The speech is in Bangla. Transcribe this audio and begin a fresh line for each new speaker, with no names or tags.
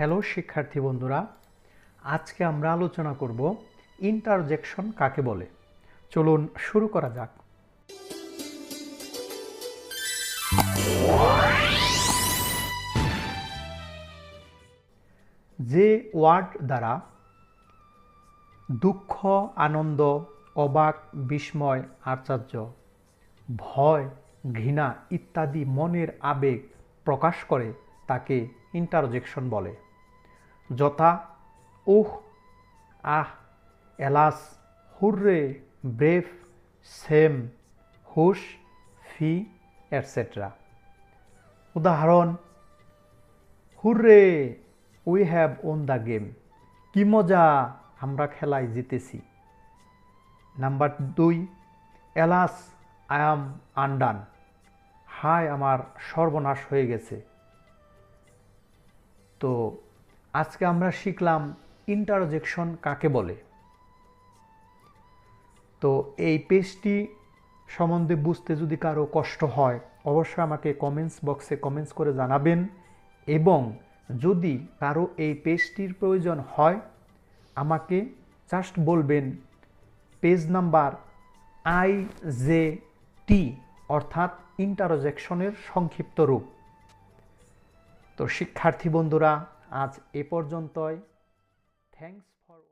হ্যালো শিক্ষার্থী বন্ধুরা, আজকে আমরা আলোচনা করব ইন্টারজেকশন কাকে বলে। চলুন শুরু করা যাক। যে ওয়ার্ড দ্বারা দুঃখ, আনন্দ, অবাক, বিস্ময়, আশ্চর্য, ভয়, ঘৃণা ইত্যাদি মনের আবেগ প্রকাশ করে তাকে ইন্টারজেকশন বলে। যথা uh, ah alas hurray, ব্রেফ, shame, hush, fie etcetera উদাহরণ, hurray we have won the game কি মজা, আমরা খেলায় জিতেছি। নাম্বার দুই এলাস আই অ্যাম আন্ডান হায়, আমার সর্বনাশ হয়ে গেছে। তো আজকে আমরা শিখলাম ইন্টারজেকশন কাকে বলে? তো এই পেজটি সম্বন্ধে বুঝতে যদি কারও কষ্ট হয়, অবশ্যই আমাকে কমেন্টস বক্সে কমেন্টস করে জানাবেন এবং যদি কারও এই পেজটির প্রয়োজন হয়, আমাকে জাস্ট বলবেন page number I J T অর্থাৎ ইন্টারজেকশনের সংক্ষিপ্ত রূপ। তো শিক্ষার্থী বন্ধুরা আজ এ পর্যন্তই। থ্যাংকস